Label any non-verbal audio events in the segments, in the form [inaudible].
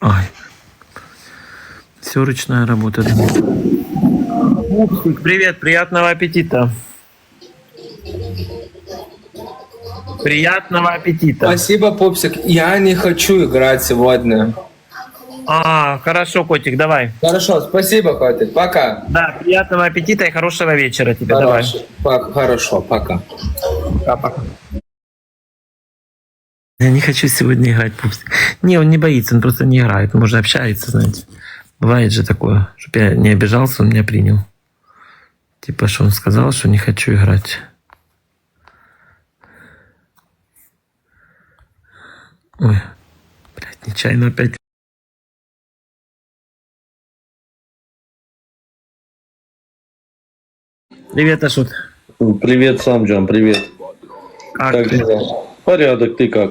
Ай. Все ручная работа. Привет, приятного аппетита. Приятного аппетита. Спасибо, Пупсик. Я не хочу играть сегодня. А, хорошо, котик, давай. Хорошо, спасибо, котик. Пока. Да, приятного аппетита и хорошего вечера тебе. Давай. Хорошо, Пок- хорошо, пока. Пока-пока. Я не хочу сегодня играть, пупсик. Не, он не боится, он просто не играет. Он уже общается, знаете. Бывает же такое, чтобы я не обижался, он меня принял. Типа, что он сказал, что не хочу играть. Ой, блядь, нечаянно опять. Привет, Ашот. Привет, Самджан, привет. Как Как дела? Порядок, ты как?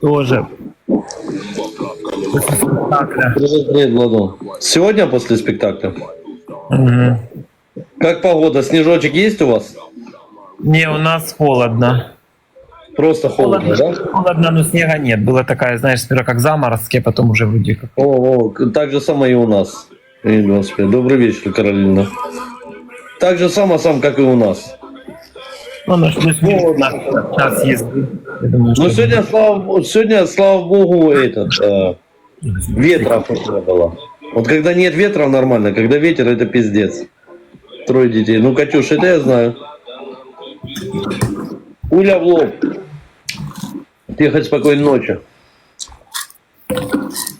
Тоже. После спектакля. Привет, Владон. Сегодня после спектакля? Мгм. Как погода? Снежочек есть у вас? Не, у нас холодно. Просто холодно, да? Холодно, но снега нет. Была такая, знаешь, сперва как заморозки, а потом уже вроде как. О, о, так же самое и у нас. И 25. Добрый вечер, Каролина. Так же само, сам, как и у нас. Ну, на что холодно. Час езды. Я думаю, Но что- Ну, сегодня, слава, сегодня, слава богу, этот, э, ветра не было. Вот когда нет ветра нормально, когда ветер, это пиздец. Трое детей. Ну, Катюш, это я знаю. Уля в лоб. Тихо, спокойной ночи.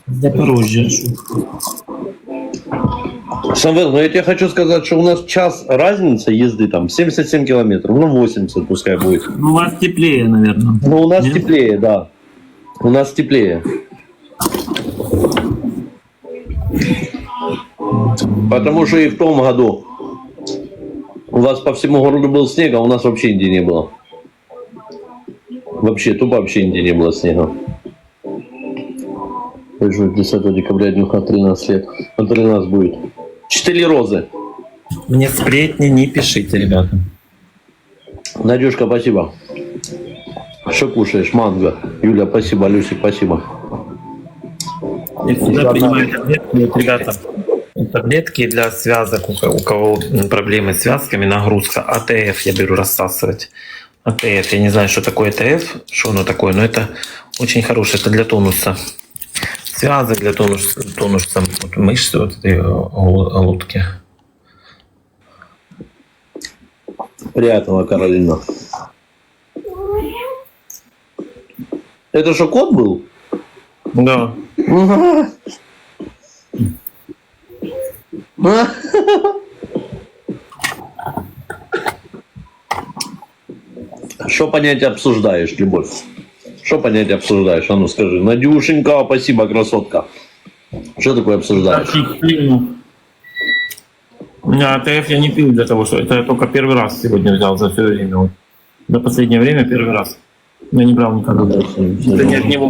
Запорожье. Самвел, но я тебе хочу сказать, что у нас час разница езды там 77 километров, ну 80 пускай будет. Ну, у вас теплее, наверное. Но у нас Нет? теплее, да. У нас теплее. Потому что и в том году у вас по всему городу был снег, а у нас вообще нигде не было. Вообще, тупо вообще нигде не было снега. Уже 10 декабря днюха 13 лет. А 13 будет. Четыре розы. Мне сплетни не пишите, ребята. Надюшка, спасибо. Что кушаешь? Манго. Юля, спасибо. Люсик, спасибо. Я всегда принимаю таблетки, ребята. Таблетки для связок, у ко- у кого проблемы с связками, нагрузка. АТФ я беру рассасывать. АТФ, я не знаю, что такое АТФ, что оно такое, но это очень хорошее, это для тонуса. Связок для тонуса, тонуса мышцы вот этой лодки. Приятного, Каролина. Это что, кот был? Да. Что понятие обсуждаешь, любовь? Что понятие обсуждаешь? А ну скажи. Надюшенька, спасибо, красотка. Что такое обсуждаешь? Не, АТФ я не пил для того, что это я только первый раз сегодня взял за все время. Вот. За последнее время первый раз. Я не брал никогда. Это не от него.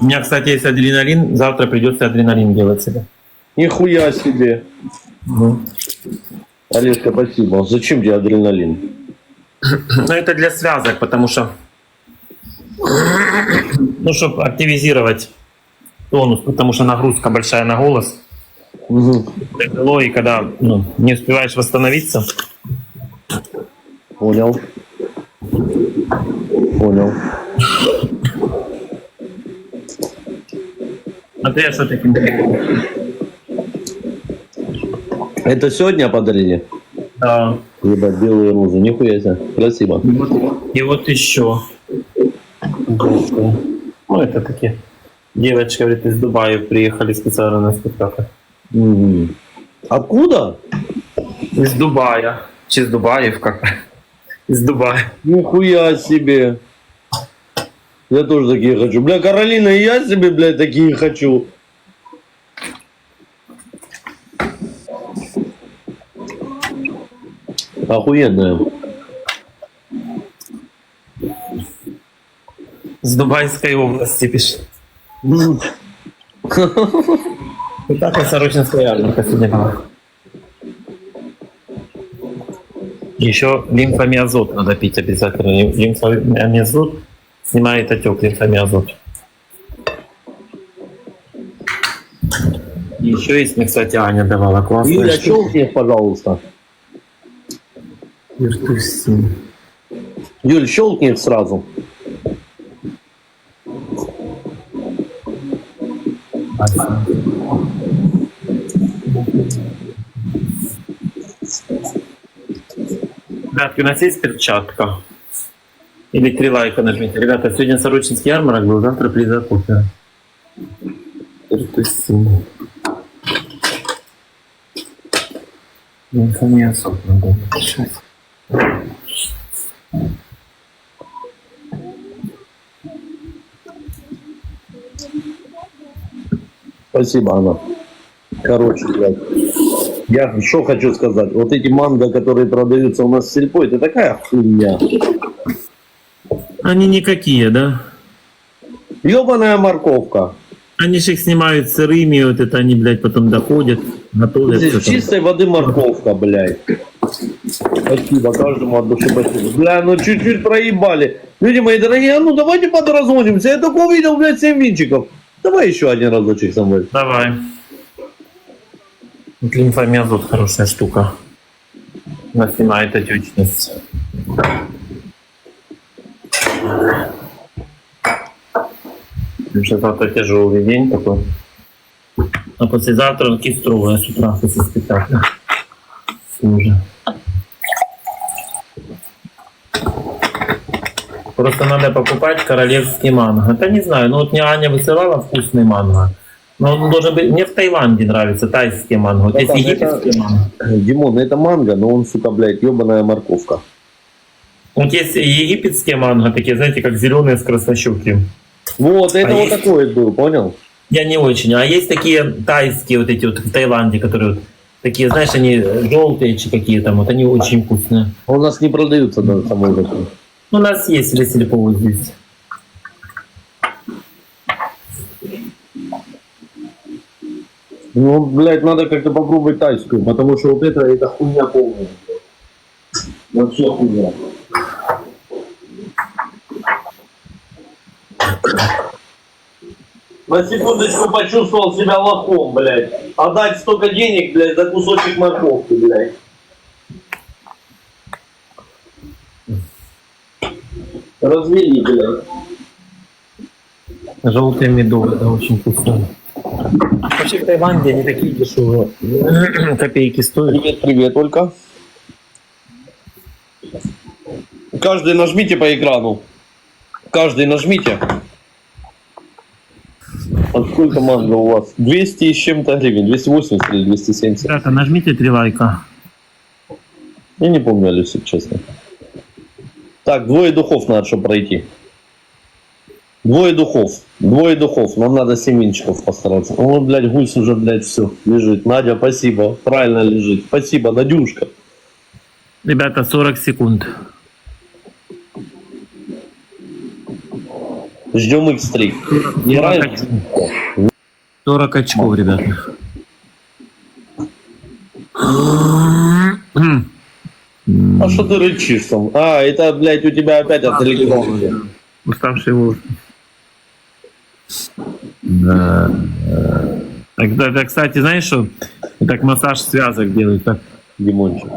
У меня, кстати, есть адреналин. Завтра придется адреналин делать себе. Нихуя себе. Ну, Олежка, спасибо. Зачем тебе адреналин? Но это для связок, потому что... Ну, чтобы активизировать тонус, потому что нагрузка большая на голос. Угу. Тяжело, и когда ну, не успеваешь восстановиться, Понял. Понял. а ты что таким? Это сегодня подарили? Да. Ебать, белые розы. Нихуя себе. Красиво. И вот, и вот еще. Ну, это такие. Девочка, говорит, из Дубая приехали специально на спектакль. Мгм. Откуда? Из Дубая. Из Дубаев как? Из Дубая. Нихуя себе. Я тоже такие хочу. Бля, Каролина, и я себе, блядь, такие хочу. Охуенная. С Дубайской области пишет. [laughs] И так на Сорочинской ярмарка сегодня. Еще лимфомиазот надо пить обязательно. Лимфомиазот Снимает отек лимфами азот. Еще есть мне, кстати, Аня давала классная Юля, их, пожалуйста. Юль, щелкни сразу. Ребятки, у нас есть перчатка? Или три лайка нажмите. Ребята, сегодня Сорочинский ярмарок был, завтра приз кофе. Виртусин. Информацию надо написать. Спасибо, Анна. Короче, блядь. Я что хочу сказать. Вот эти манго, которые продаются у нас в сельпо, это такая хуйня. Они никакие, да? Ебаная морковка. Они же их снимают сырыми, вот это они, блядь, потом доходят, готовят. Здесь чистой воды морковка, блядь. Спасибо, каждому от души спасибо. Бля, ну чуть-чуть проебали. Люди мои дорогие, а ну давайте подразвонимся. Я только увидел, блядь, 7 винчиков. Давай еще один разочек со мной. Давай. Вот Лимфомиазот хорошая штука. Она снимает отечность. Завтра тяжелый день такой. А послезавтра кистровая с утра после спектакля. Уже. Просто надо покупать королевский манго. Это не знаю, ну вот мне Аня высылала вкусный манго. Но он должен быть... Мне в Таиланде нравится тайский манго. Вот есть там египетский манго. Димон, это манго, но он, сука, блядь, ебаная морковка. Вот есть египетские манго, такие, знаете, как зеленые с краснощеким. Вот, это А вот есть- такой был, понял? Я не очень. А есть такие тайские вот эти вот в Таиланде, которые вот такие, знаешь, они желтые какие там, вот они очень вкусные. У нас не продаются даже самой такой. У нас есть в Сельпо здесь. Ну, блядь, надо как-то попробовать тайскую, потому что вот это, это хуйня полная. Вообще хуйня. На секундочку почувствовал себя лохом, блядь. Отдать столько денег, блядь, за кусочек морковки, блядь. Развели, блядь. Желтые медовые, да, очень вкусные. Вообще в Таиланде они такие дешевые. [clears throat] Копейки стоят. Привет, привет, Олька. Каждый нажмите по экрану. Каждый нажмите. А сколько манго у вас? 200 и с чем-то гривен. 280 или 270? Ребята, нажмите три лайка. Я не помню, Алексей, честно. Так, двое духов надо, чтобы пройти. Двое духов. Двое духов. Нам надо семенчиков постараться. О, блядь, гусь уже, блядь, все. Лежит. Надя, спасибо. Правильно лежит. Спасибо, Надюшка. Ребята, 40 секунд. Ждем X3. Не 40 раньше. очков. 40 очков, ребята. [clears throat] А что ты рычишь там? А, это, блядь, у тебя опять от электронки. Уставший волос. Да. Так, да, да, кстати, знаешь что? Так массаж связок делают. Так. Димончик.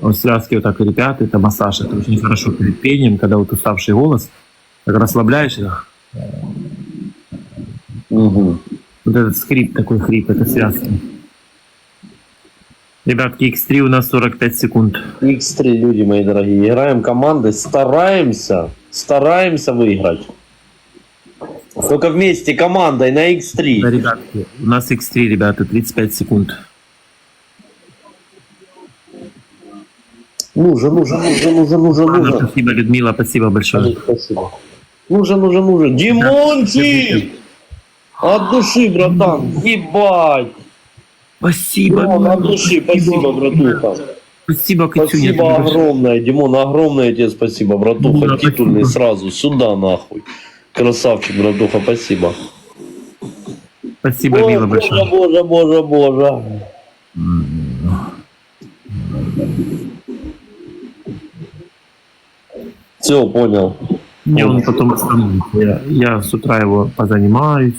Вот связки вот так крепят, это массаж, это очень хорошо перед пением, когда вот уставший голос, так расслабляешь, и так. Угу. вот этот скрип, такой хрип, это связки. Ребятки, X3 у нас 45 секунд. X3, люди мои дорогие. Играем командой, стараемся, стараемся выиграть. Только вместе командой на Да, X3. ребятки, у нас X3, ребята, 35 секунд. Нужен, нужен, нужен, нужен, нужен, нужен. спасибо, Людмила, спасибо большое. Спасибо. Нужен, нужен, нужен. Димончик! От души, братан. Ебать. Спасибо, Димон, от души, спасибо, братуха. Спасибо, Катюня. Спасибо большое. огромное, Димон, огромное тебе спасибо, братуха, Да, титульный спасибо. сразу, сюда нахуй. Красавчик, братуха, спасибо. Спасибо, Мила, боже, большое. боже, боже, боже. Все, понял. Мне он потом остановится. Я, я с утра его позанимаюсь,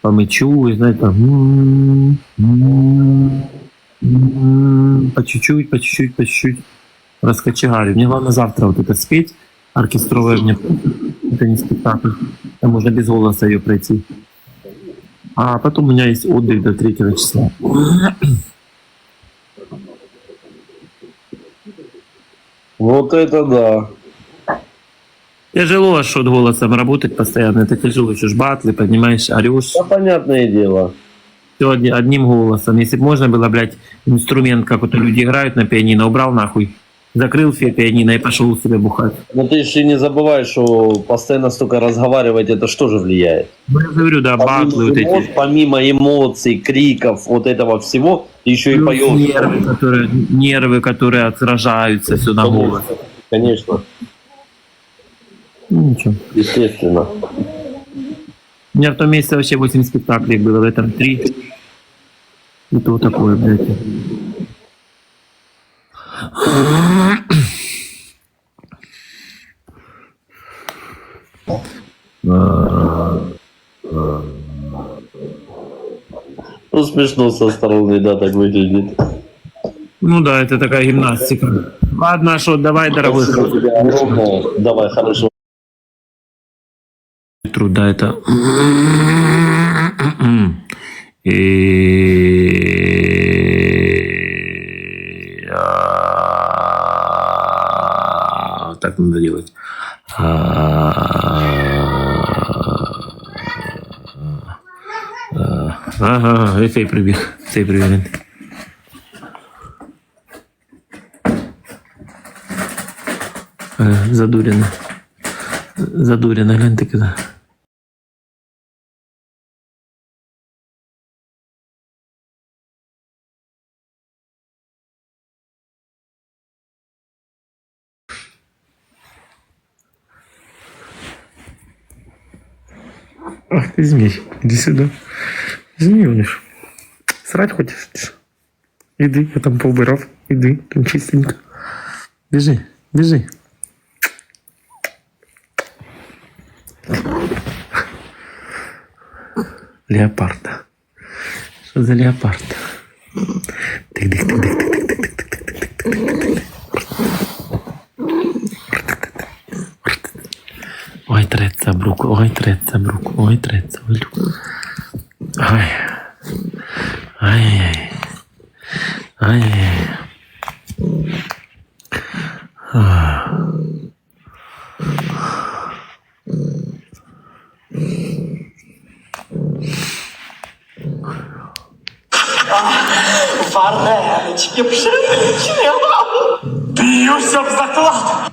помычу, и знаете, там, по чуть-чуть, по чуть-чуть, по чуть-чуть раскочегарю. Мне главное завтра вот это спеть, оркестровое мне, это не спектакль, там можно без голоса ее пройти. А потом у меня есть отдых до 3 числа. Вот это да. Тяжело что голосом работать постоянно, это тяжело, еще ж батлы, понимаешь, орешь. Да, понятное дело. Все одни- одним голосом. Если бы можно было, блядь, инструмент, как вот люди играют на пианино, убрал нахуй, закрыл все пианино и пошел себе бухать. Но ты еще не забывай, что постоянно столько разговаривать, это что же влияет? Ну, я говорю, да, батлы вот эти. помимо эмоций, криков, вот этого всего, еще и Плюс поешь. Нервы, которые, нервы, которые отражаются все на голос. Конечно, Ну, ничего. естественно. У меня в том месяце вообще 8 спектаклей было, в этом 3. И то такое, блядь. Ну, смешно со стороны, да, так выглядит. Ну да, это такая гимнастика. Ладно, что, давай, дорогой. Давай, хорошо. Труда это [clears throat] и а, так надо делать. Ага, цей прибіг, цей прибіг. Задурено. Задурено, гляньте куди. Ты. Иди сюда. Змеюнишь. Срать хочешь? Иди, я там поубирав. Иди, там чистенько. Бежи, бежи. Леопарда. Что за леопард? Тык-тык-тык-тык-тык. broek, ooitred, broek, ooitred, broek. Ai. Ai, ai, ai. ai. Ah. Вареночки, пшенички. Бьюсь об заклад.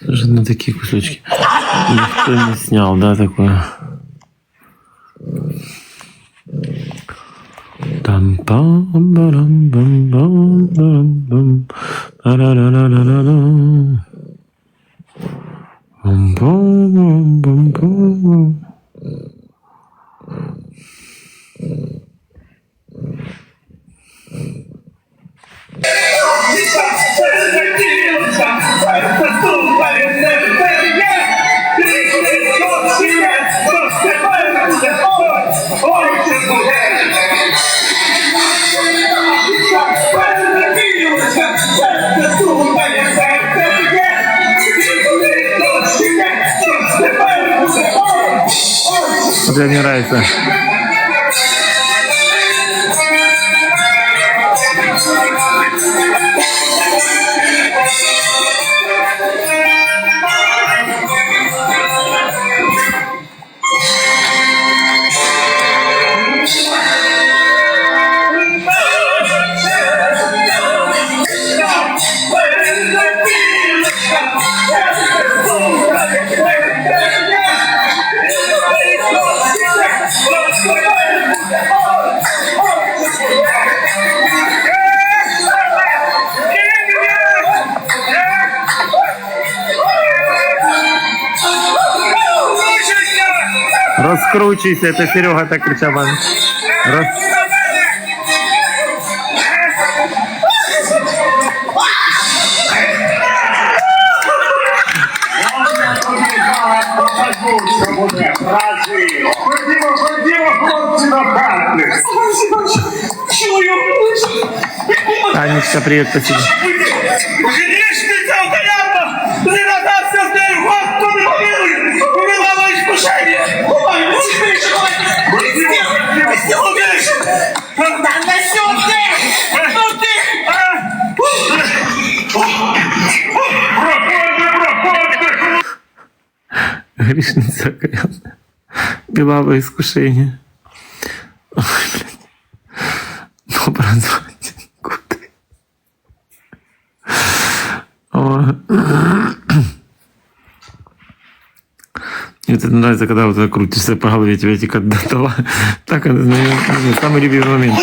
Жадно такие кусочки. Никто не снял, да, такое. там пам барам бам бам барам бам Та-ра-ра-ра-ра-ра-ра. Бам бам бам бам бам бам. Вот это Мне нравится. Розкручуйся, это Серега так кричал. Роз... Ходімо, ходімо, хлопці спасибо. Белавое искушение. Ой, блядь. Ну, прозвать. Куда? О. Мне это нравится, когда вот так крутишься по голове, тебя тика дала. Так, это, наверное, самый любимый момент.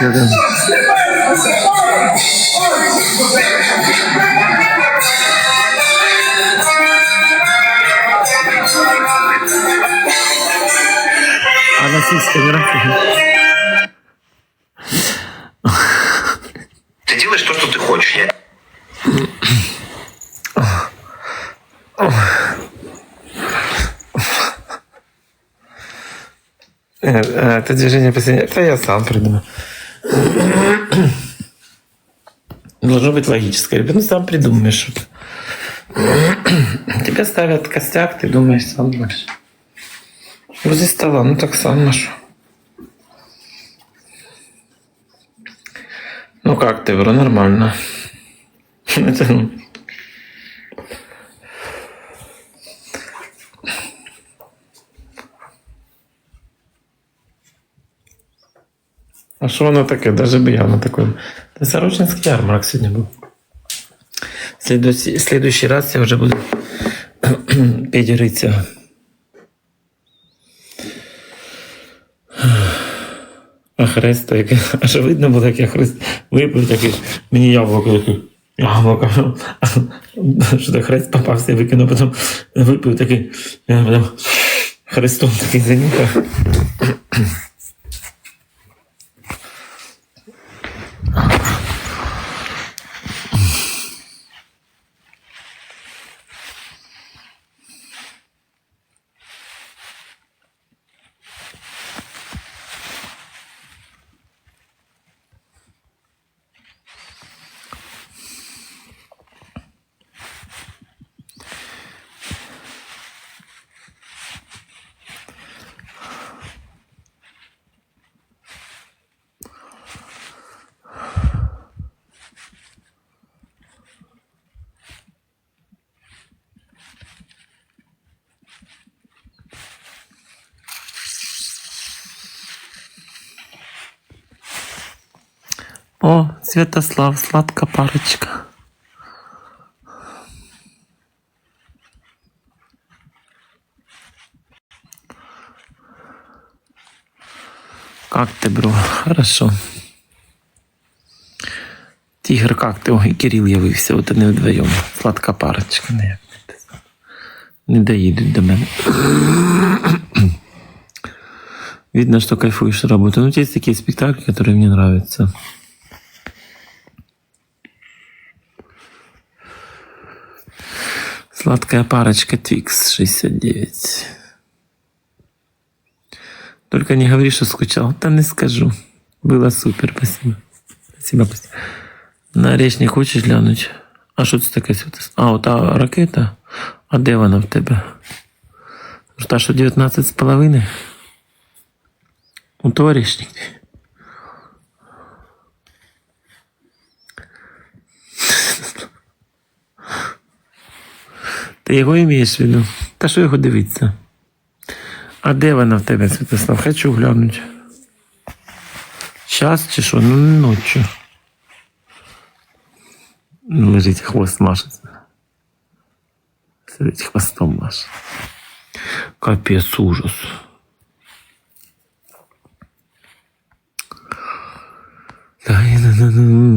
Да-да. Не раз? Ты делаешь то, что ты хочешь. Я Это движение последнее. Это я сам придумал. Должно быть логическое. Ребенок сам придумаешь. что-то. Тебя ставят костяк, ты думаешь сам дальше. Возле стола, ну так сам ношу. Ну как ты, бро, нормально. [laughs] Ну, А що воно таке? Даже би я на такое. Це Сорочинський ярмарок сьогодні був. Следующий, следующий раз я вже буду [clears throat] петь А хрест, то [laughs] аж видно було, як я хрест випив такий, мені яблуко. Яблуко. [laughs] Що то хрест попався, викинув, потім випив такий. Потім хрестом такий занюхав. О, Святослав, сладка парочка. Как ты, бро? Хорошо. Тигр, как ты? Ой, Кирилл явився, от вони вдвоєм. Сладка парочка. Не, не доїдуть до мене. Видно, что кайфуешь с работы. Ну, у тебя есть такие спектакли, которые мне нравятся. Сладкая парочка Твикс 69. Только не говори, что скучал. Да не скажу. Было супер, спасибо. Спасибо, спасибо. На річ не хочеш глянуть? А що це таке? А, ота ракета? А де вона в тебе? Та, що 19 з половиною? У Ти його імієш в виду? Та що його дивиться? А де вона в тебе, Святослав? Хочу глянути. Час чи що? Ну, ночі. Лежить хвост машеться. Сидить хвостом маше. Капець ужас. Дай-на-на-на.